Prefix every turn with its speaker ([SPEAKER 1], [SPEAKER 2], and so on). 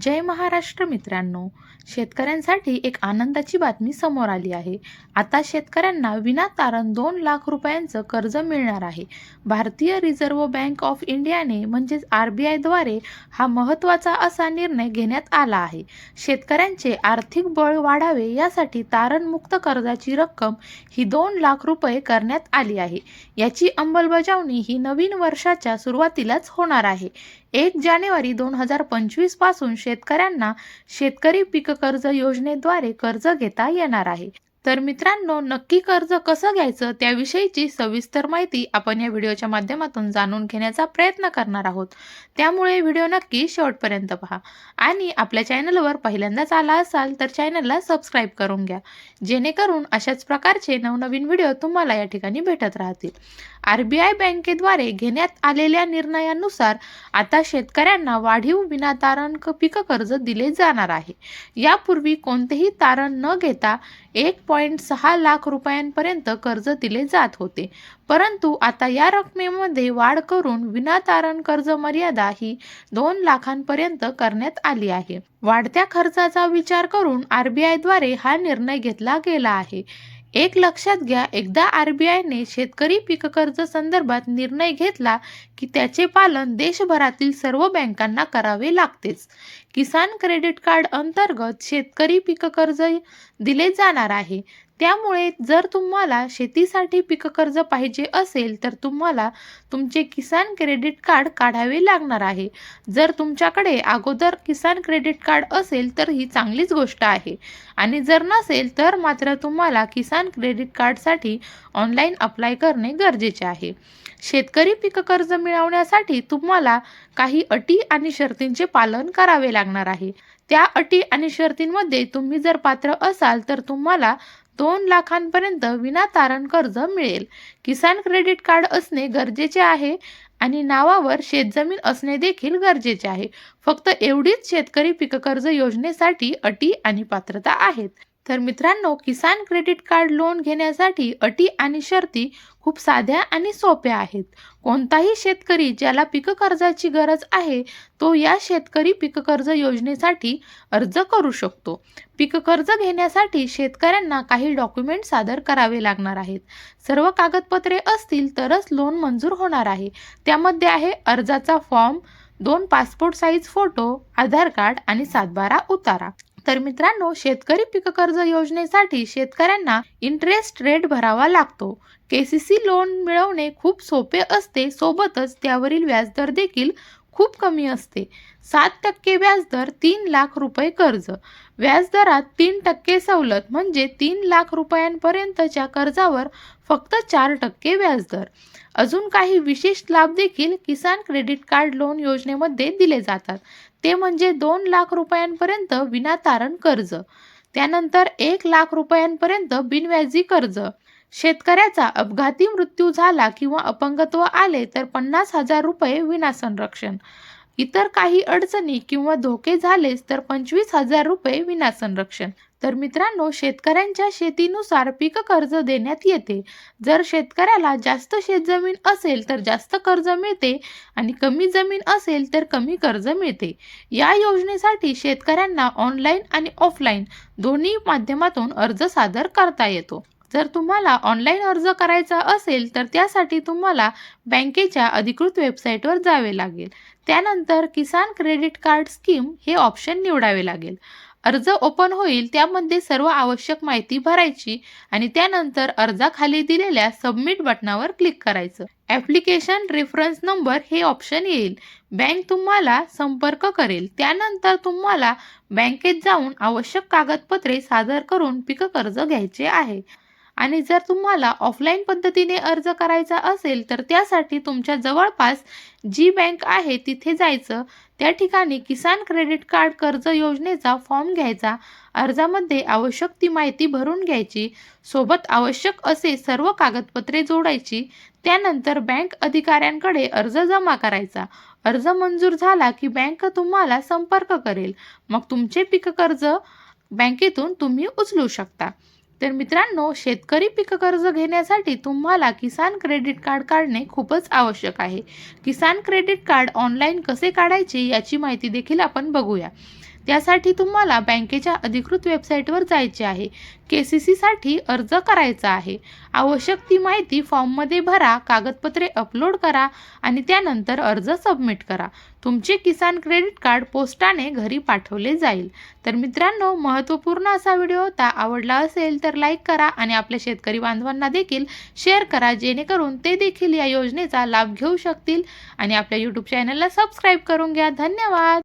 [SPEAKER 1] जय महाराष्ट्र मित्रांनो. शेतकऱ्यांसाठी एक आनंदाची बातमी समोर आली आहे. आता शेतकऱ्यांना विनातारण दोन लाख रुपयांचं कर्ज मिळणार आहे. भारतीय रिझर्व्ह बँक ऑफ इंडियाने म्हणजेच आर बी आयद्वारे हा महत्त्वाचा असा निर्णय घेण्यात आला आहे. शेतकऱ्यांचे आर्थिक बळ वाढावे यासाठी तारणमुक्त कर्जाची रक्कम ही दोन लाख रुपये करण्यात आली आहे. याची अंमलबजावणी ही नवीन वर्षाच्या सुरुवातीलाच होणार आहे. एक जानेवारी दोन हजार पंचवीसपासून शेतकऱ्यांना शेतकरी पीक कर्ज योजनेद्वारे कर्ज घेता येणार आहे. तर मित्रांनो नक्की कर्ज कसं घ्यायचं त्याविषयीची सविस्तर माहिती आपण या व्हिडिओच्या माध्यमातून जाणून घेण्याचा प्रयत्न करणार आहोत. त्यामुळे व्हिडिओ नक्की शेवटपर्यंत पहा. आणि आपल्या चॅनलवर पहिल्यांदाच आला असाल तर चॅनलला सबस्क्राईब करून घ्या. जेणेकरून अशाच प्रकारचे नवनवीन व्हिडिओ तुम्हाला या ठिकाणी भेटत राहतील. आर बी आय बँकेद्वारे घेण्यात आलेल्या निर्णयानुसार आता शेतकऱ्यांना वाढीव विनातारण पीक कर्ज दिले जाणार आहे. यापूर्वी कोणतेही तारण न घेता एक पॉईंट सहा लाख रुपयांपर्यंत कर्ज दिले जात होते. परंतु आता या रकमेमध्ये वाढ करून विनातारण कर्ज मर्यादा ही दोन लाखांपर्यंत करण्यात आली आहे. वाढत्या खर्चाचा विचार करून आर बी आयद्वारे हा निर्णय घेतला गेला आहे. एक लक्षात घ्या एकदा आर बी आयने शेतकरी पीक कर्ज संदर्भात निर्णय घेतला की त्याचे पालन देशभरातील सर्व बँकांना करावे लागतेच. किसान क्रेडिट कार्ड अंतर्गत शेतकरी पीक कर्ज दिले जाणार आहे. त्यामुळे जर तुम्हाला शेतीसाठी पीक कर्ज पाहिजे असेल तर तुम्हाला तुमचे किसान क्रेडिट कार्ड काढावे लागणार आहे. जर तुमच्याकडे अगोदर किसान क्रेडिट कार्ड असेल तर ही चांगलीच गोष्ट आहे. आणि जर नसेल तर मात्र तुम्हाला किसान क्रेडिट कार्डसाठी ऑनलाईन अप्लाय करणे गरजेचे आहे. शेतकरी पीक कर्ज मिळवण्यासाठी तुम्हाला काही अटी आणि शर्तींचे पालन करावे लागणार आहे. त्या अटी आणि शर्तींमध्ये तुम्ही जर पात्र असाल तर तुम्हाला दोन लाखांपर्यंत विनातारण कर्ज मिळेल. किसान क्रेडिट कार्ड असणे गरजेचे आहे आणि नावावर शेतजमीन असणे देखील गरजेचे आहे. फक्त एवढीच शेतकरी पीक कर्ज योजनेसाठी अटी आणि पात्रता आहेत. तर मित्रांनो किसान क्रेडिट कार्ड लोन घेण्यासाठी अटी आणि शर्ती खूप साध्या आणि सोप्या आहेत. कोणताही शेतकरी ज्याला पीक कर्जाची गरज आहे तो या शेतकरी पीक कर्ज योजनेसाठी अर्ज करू शकतो. पीक कर्ज घेण्यासाठी शेतकऱ्यांना काही डॉक्युमेंट सादर करावे लागणार आहेत. सर्व कागदपत्रे असतील तरच लोन मंजूर होणार आहे. त्यामध्ये आहे अर्जाचा फॉर्म दोन passport size photo Aadhaar card आणि सातबारा उतारा. तर मित्रांनो शेतकरी पीक कर्ज योजनेसाठी शेतकऱ्यांना इंटरेस्ट रेट भरावा लागतो. केसीसी लोन मिळवणे खूप सोपे असते सोबतच त्यावरील व्याजदर देखील खूप कमी असते. सात टक्के व्याजदर तीन लाख रुपये कर्ज. व्याजदरात तीन टक्के सवलत म्हणजे तीन लाख रुपयांपर्यंतच्या कर्जावर फक्त चार टक्के व्याजदर. अजून काही विशेष लाभ देखील किसान क्रेडिट कार्ड लोन योजनेमध्ये दिले जातात. ते म्हणजे दोन लाख रुपयांपर्यंत विनातारण कर्ज. त्यानंतर एक लाख रुपयांपर्यंत बिनव्याजी कर्ज. शेतकऱ्याचा अपघाती मृत्यू झाला किंवा अपंगत्व आले तर पन्नास हजार रुपये विना संरक्षण इतर काही अडचणी किंवा धोके झालेच तर पंचवीस हजार रुपये विना संरक्षण तर मित्रांनो शेतकऱ्यांच्या शेतीनुसार पीक कर्ज देण्यात येते. जर शेतकऱ्याला जास्त शेतजमीन असेल तर जास्त कर्ज मिळते आणि कमी जमीन असेल तर कमी कर्ज मिळते. या योजनेसाठी शेतकऱ्यांना ऑनलाईन आणि ऑफलाईन दोन्ही माध्यमातून अर्ज सादर करता येतो. जर तुम्हाला ऑनलाईन अर्ज करायचा असेल तर त्यासाठी तुम्हाला बँकेच्या अधिकृत वेबसाईटवर जावे लागेल. त्यानंतर किसान क्रेडिट कार्ड स्कीम हे ऑप्शन निवडावे लागेल. अर्ज ओपन होईल त्यामध्ये सर्व आवश्यक माहिती भरायची आणि त्यानंतर अर्जाखाली दिलेल्या सबमिट बटनावर क्लिक करायचं. ॲप्लिकेशन रेफरन्स नंबर हे ऑप्शन येईल. बँक तुम्हाला संपर्क करेल. त्यानंतर तुम्हाला बँकेत जाऊन आवश्यक कागदपत्रे सादर करून पीक कर्ज घ्यायचे आहे. आणि जर तुम्हाला ऑफलाईन पद्धतीने अर्ज करायचा असेल तर त्यासाठी तुमच्या जवळपास जी बँक आहे तिथे जायचं. त्या ठिकाणी किसान क्रेडिट कार्ड कर्ज योजनेचा फॉर्म घ्यायचा. अर्जामध्ये आवश्यक ती माहिती भरून घ्यायची. सोबत आवश्यक असे सर्व कागदपत्रे जोडायची. त्यानंतर बँक अधिकाऱ्यांकडे अर्ज जमा करायचा. अर्ज मंजूर झाला की बँक तुम्हाला संपर्क करेल. मग तुमचे पीक कर्ज बँकेतून तुम्ही उचलू शकता. तर मित्रांनो शेतकरी पीक कर्ज घेण्यासाठी तुम्हाला किसान क्रेडिट कार्ड काढणे खूपच आवश्यक आहे. किसान क्रेडिट कार्ड ऑनलाईन कसे काढायचे याची माहिती देखील आपण बघूया. त्यासाठी तुम्हाला बँकेच्या अधिकृत वेबसाईटवर जायचे आहे. के सी सीसाठी अर्ज करायचा आहे. आवश्यक ती माहिती फॉर्ममध्ये भरा कागदपत्रे अपलोड करा आणि त्यानंतर अर्ज सबमिट करा. तुमचे किसान क्रेडिट कार्ड पोस्टाने घरी पाठवले जाईल. तर मित्रांनो महत्त्वपूर्ण असा व्हिडिओ होता आवडला असेल तर लाईक करा आणि आपल्या शेतकरी बांधवांना देखील शेअर करा जेणेकरून ते देखील या योजनेचा लाभ घेऊ शकतील. आणि आपल्या यूट्यूब चॅनलला सबस्क्राईब करून घ्या. धन्यवाद!